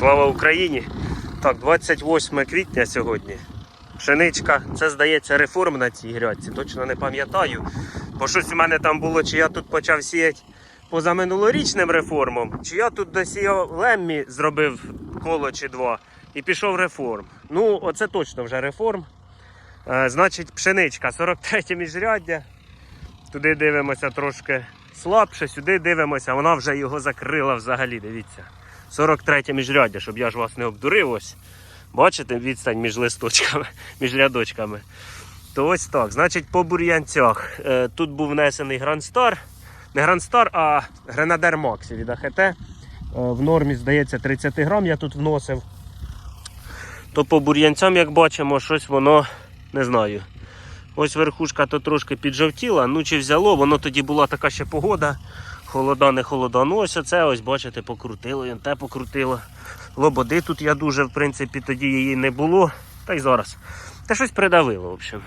Слава Україні! Так, 28 квітня сьогодні. Пшеничка, це здається реформ на цій грядці, точно не пам'ятаю. Бо щось у мене там було, чи я тут почав сіяти позаминулорічним реформом, чи я тут досіяв леммі, зробив коло чи два і пішов реформ. Ну, оце точно вже реформ. Е, значить, пшеничка, 43 міжряддя. Туди дивимося трошки слабше, сюди дивимося, вона вже його закрила взагалі, дивіться. 43 міжряддя, щоб я ж вас не обдурив ось. Бачите відстань між листочками, між рядочками. То ось так. Значить, по бур'янцях. Е, Тут був внесений Грандстар. Не Грандстар, а Гренадер Максі від АХТ. Е, В нормі, здається, 30 грам я тут вносив. То по бур'янцям, як бачимо, щось воно не знаю. Ось верхушка то трошки піджовтіла, ну чи взяло, воно тоді була така ще погода. Холода, не холода. Ну ось оце, ось, бачите, покрутило, і те покрутило. Лободи тут я дуже, в принципі, тоді її не було. Та й зараз. Та щось придавило, в общем.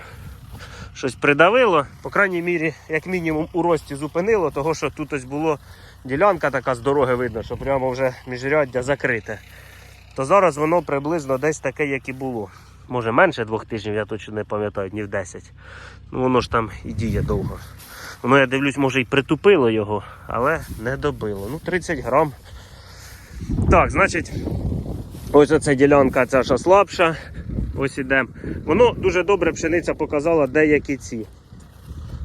Щось придавило, по крайній мірі, як мінімум, у рості зупинило, того що тут ось було ділянка така з дороги видно, що прямо вже міжряддя закрите. То зараз воно приблизно десь таке, як і було. Може менше двох тижнів, я точно не пам'ятаю, днів 10. Ну воно ж там і діє довго. Воно, я дивлюсь, може і притупило його, але не добило. Ну, 30 грам. Так, значить, ось оця ділянка ця що слабша. Ось ідемо. Воно дуже добре пшениця показала деякі ці.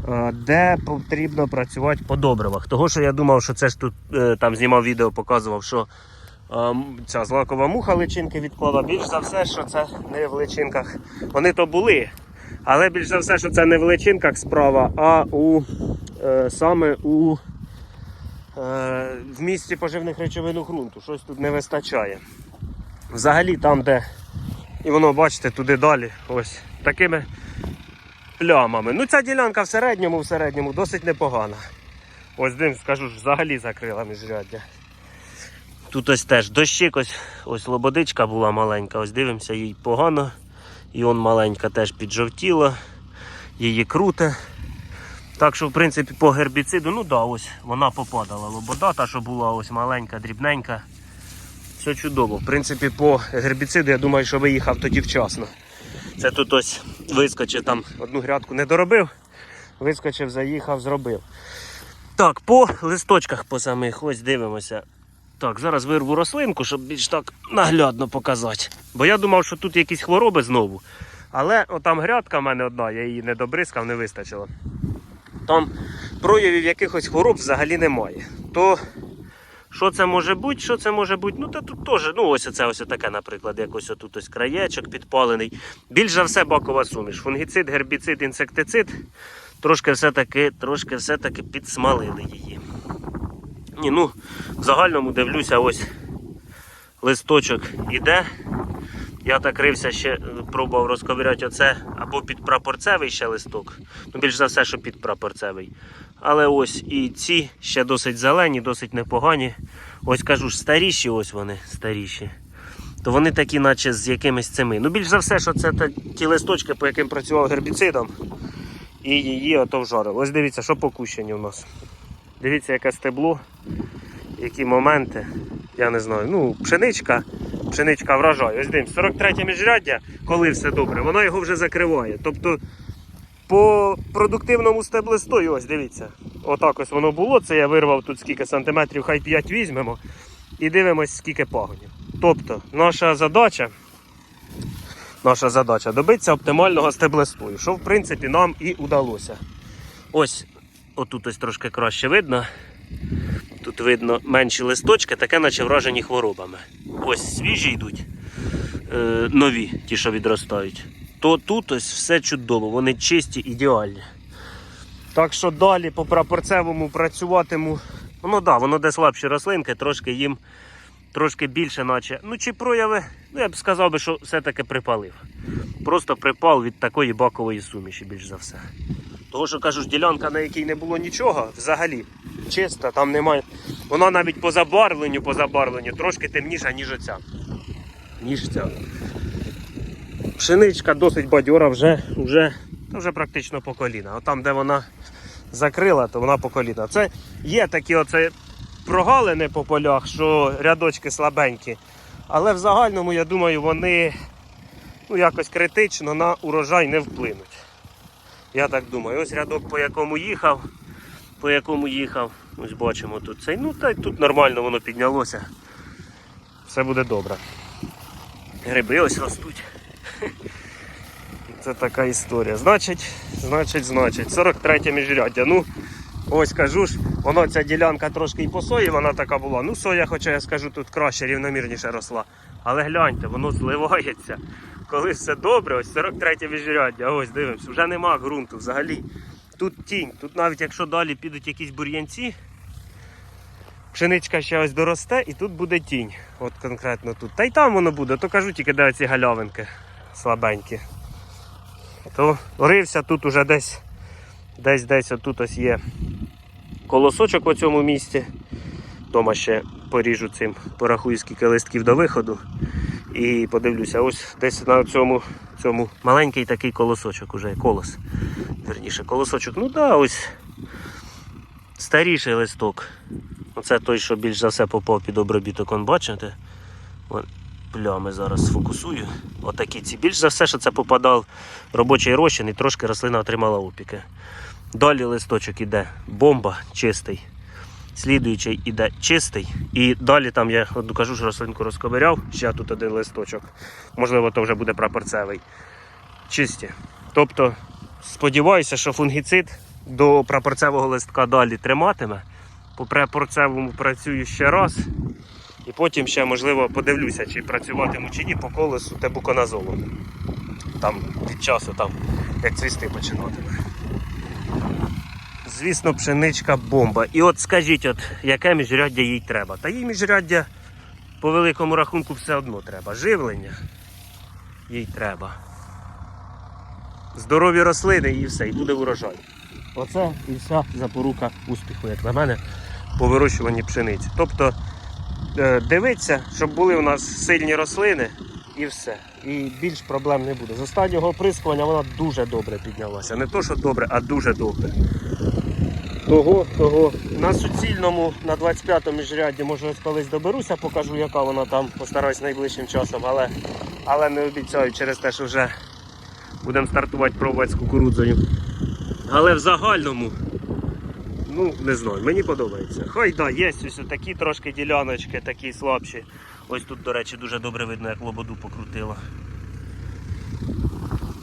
е, Де потрібно працювати по добривах. Того, що я думав, що це ж тут е, там знімав відео, показував, що ця злакова муха личинки відклала. Більш за все, що це не в личинках. Вони то були. Але більш за все, що це не в личинках справа, а у е, саме у е, вмісті поживних речовин у ґрунту. Щось тут не вистачає. Взагалі там, де і воно, бачите, туди далі, ось такими плямами. Ну, ця ділянка в середньому, в середньому досить непогана. Ось дим, скажу ж, взагалі закрила міжряддя. Тут ось теж дощик, ось, ось лободичка була маленька, ось дивимося, їй погано. І он маленька теж піджовтіла, її круте. Так що, в принципі, по гербіциду, ну да, ось вона попадала лобода, та що була ось маленька, дрібненька. Все чудово. В принципі, по гербіциду я думаю, що виїхав тоді вчасно. Це тут ось вискочив там одну грядку не доробив. Вискочив, заїхав, зробив. Так, по листочках по самих ось дивимося. Так, зараз вирву рослинку, щоб більш так наглядно показати. Бо я думав, що тут якісь хвороби знову. Але отам грядка в мене одна, я її не добризкав, не вистачило. Там проявів якихось хвороб взагалі немає. То що це може бути? Що це може бути? Ну, та тут теж, ну ось це ось таке, наприклад, якось отут ось краєчок підпалений. Більш за все бакова суміш. Фунгіцид, гербіцид, інсектицид. Трошки все-таки, трошки все-таки підсмалили її. Ні, ну, в загальному дивлюся, ось листочок іде. Я так рився ще, е, пробував розковиряти оце або під прапорцевий ще листок. Ну, більш за все, що під прапорцевий. Але ось і ці ще досить зелені, досить непогані. Ось кажу ж, старіші, ось вони старіші. То вони такі, наче з якимись цими. Ну, більш за все, що це ті листочки, по яким працював гербіцидом. І її ото вжарило. Ось дивіться, що по кущенню у нас. Дивіться, яке стебло, які моменти. Я не знаю. Ну, пшеничка, пшеничка вражає. Ось дивимось, 43 міжряддя, коли все добре, воно його вже закриває. Тобто по продуктивному стеблистою, ось дивіться. Отак ось воно було. Це я вирвав тут скільки сантиметрів, хай 5 візьмемо. І дивимось, скільки пагонів. Тобто, наша задача. Наша задача добитися оптимального стеблистою, що в принципі нам і удалося. Ось отут ось трошки краще видно. Тут видно менші листочки, таке наче вражені хворобами. Ось свіжі йдуть, е, нові, ті, що відростають. То тут ось все чудово, вони чисті, ідеальні. Так що далі по прапорцевому працюватиму. Ну так, да, воно де слабші рослинки, трошки їм трошки більше, наче. Ну чи прояви, ну я б сказав би, що все-таки припалив. Просто припал від такої бакової суміші, більш за все. Того, що кажу, ділянка, на якій не було нічого, взагалі чиста, там немає. Вона навіть по забарвленню, по забарвленню трошки темніша, ніж оця. Ніж ця. Пшеничка досить бадьора, вже, вже, вже практично по коліна. А там, де вона закрила, то вона по коліна. Це є такі оце прогалини по полях, що рядочки слабенькі. Але в загальному, я думаю, вони ну, якось критично на урожай не вплинуть. Я так думаю. Ось рядок, по якому їхав, по якому їхав. Ось бачимо тут цей. Ну, та й тут нормально воно піднялося. Все буде добре. Гриби ось ростуть. Це така історія. Значить, значить, значить, 43 міжряддя. Ну, ось кажу ж, воно ця ділянка трошки і по сої, вона така була. Ну, соя, хоча я скажу, тут краще, рівномірніше росла. Але гляньте, воно зливається. Коли все добре, ось 43 міжряддя, ось дивимося, вже нема ґрунту взагалі. Тут тінь, тут навіть якщо далі підуть якісь бур'янці, пшеничка ще ось доросте і тут буде тінь. От конкретно тут. Та й там воно буде, то кажу тільки де ці галявинки слабенькі. То рився тут уже десь, десь, десь отут ось є колосочок у цьому місці. Дома ще поріжу цим, порахую скільки листків до виходу. І подивлюся, ось десь на цьому, цьому маленький такий колосочок уже, колос. Верніше, колосочок. Ну да, ось старіший листок. Оце той, що більш за все попав під обробіток, он бачите? Вон, плями зараз сфокусую. Отакі ці. Більш за все, що це попадав робочий розчин і трошки рослина отримала опіки. Далі листочок іде бомба чистий. Слідуючий іде чистий. І далі там я кажу, що рослинку розковиряв, ще тут один листочок. Можливо, то вже буде прапорцевий. Чисті. Тобто, сподіваюся, що фунгіцид до прапорцевого листка далі триматиме. По прапорцевому працюю ще раз. І потім ще, можливо, подивлюся, чи працюватиму чи ні по колесу тебуконазолом. Там від часу, там, як цвісти починатиме. Звісно, пшеничка бомба. І от скажіть, от, яке міжряддя їй треба. Та їй міжряддя по великому рахунку все одно треба. Живлення їй треба. Здорові рослини і все, і буде урожай. Оце і вся запорука успіху, як на мене, по вирощуванні пшениці. Тобто е, дивиться, щоб були у нас сильні рослини і все. І більш проблем не буде. З останнього оприскування вона дуже добре піднялася. Не то, що добре, а дуже добре. Того, того. На суцільному, на 25-му міжрядді, може ось колись доберуся, покажу, яка вона там, постараюсь найближчим часом, але, але не обіцяю через те, що вже будемо стартувати пробувати з кукурудзою. Але в загальному, ну не знаю, мені подобається. Хай да, є ось такі трошки діляночки, такі слабші. Ось тут, до речі, дуже добре видно, як лободу покрутила.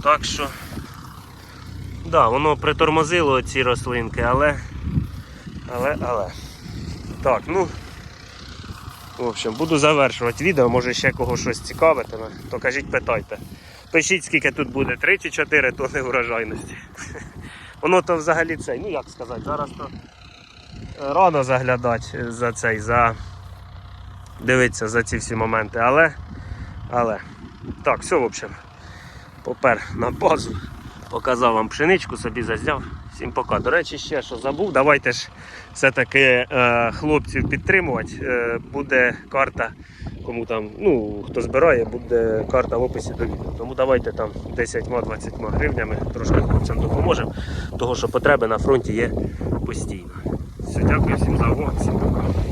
Так що, да, воно притормозило ці рослинки, але. Але, але. Так, ну. В общем, буду завершувати відео, може ще кого щось цікавитиме, то кажіть, питайте. Пишіть, скільки тут буде 3 чи 4 тонни урожайності. Воно то взагалі цей, ну як сказати, зараз то е, рано заглядати за цей, за дивитися за ці всі моменти, але, але. Так, все, в общем, попер на базу, показав вам пшеничку, собі зазняв. Всім пока. До речі, ще що забув, давайте ж все-таки е, хлопців підтримувати. Е, буде карта, кому там, ну, хто збирає, буде карта в описі до відео. Тому давайте там 10-20 гривнями трошки хлопцям допоможемо, того що потреби на фронті є постійно. Все, дякую всім за увагу, всім пока.